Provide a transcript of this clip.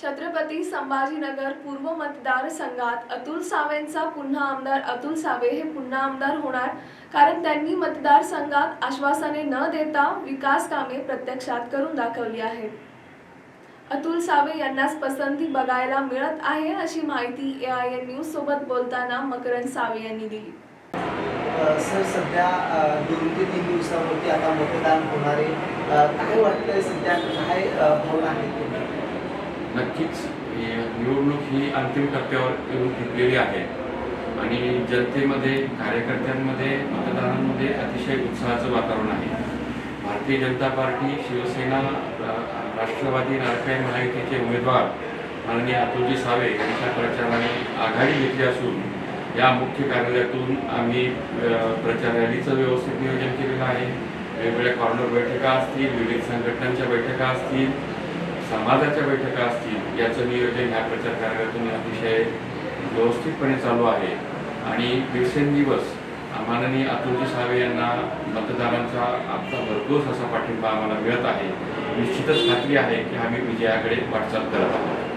छत्रपती संभाजीनगर पूर्व मतदारसंघात अतुल सावेंचा पुन्हा आमदार अतुल सावे हे पुन्हा आमदार होणार. कारण त्यांनी मतदारसंघात आश्वासने न देता विकास कामे प्रत्यक्षात करून दाखवली आहेत. अतुल सावे यांनाच पसंती बघायला मिळत आहे अशी माहिती ए आय एन न्यूज सोबत बोलताना मकरंद सावे यांनी दिली. सर सध्या दोन ते तीन दिवसावरती आता मतदान होणार आहे. काय वाटतंय सध्या? काय भावना आहे नक्कीच निवडणूक ही अंतिम टप्प्यावर येऊन घेतलेली आहे. आणि जनतेमध्ये कार्यकर्त्यांमध्ये मतदारांमध्ये अतिशय उत्साहाचं वातावरण आहे. भारतीय जनता पार्टी शिवसेना राष्ट्रवादी नारकाई महायुतीचे उमेदवार माननीय अतुलजी सावे यांच्या प्रचाराने आघाडी घेतली असून या मुख्य कार्यालयातून आम्ही प्रचार रॅलीचं व्यवस्थित नियोजन केलेलं आहे. वेगवेगळ्या कॉर्नर बैठका असतील विविध संघटनांच्या बैठका असतील समाजाच्या बैठका असतील याचं नियोजन ह्या प्रचार कार्यालयातून अतिशय व्यवस्थितपणे चालू आहे. आणि दिवसेंदिवस माननीय अतुलजी सावे यांना मतदारांचा आमचा भरघोस असा पाठिंबा आम्हाला मिळत आहे. निश्चितच खात्री आहे की आम्ही विजयाकडे वाटचाल करत आहोत.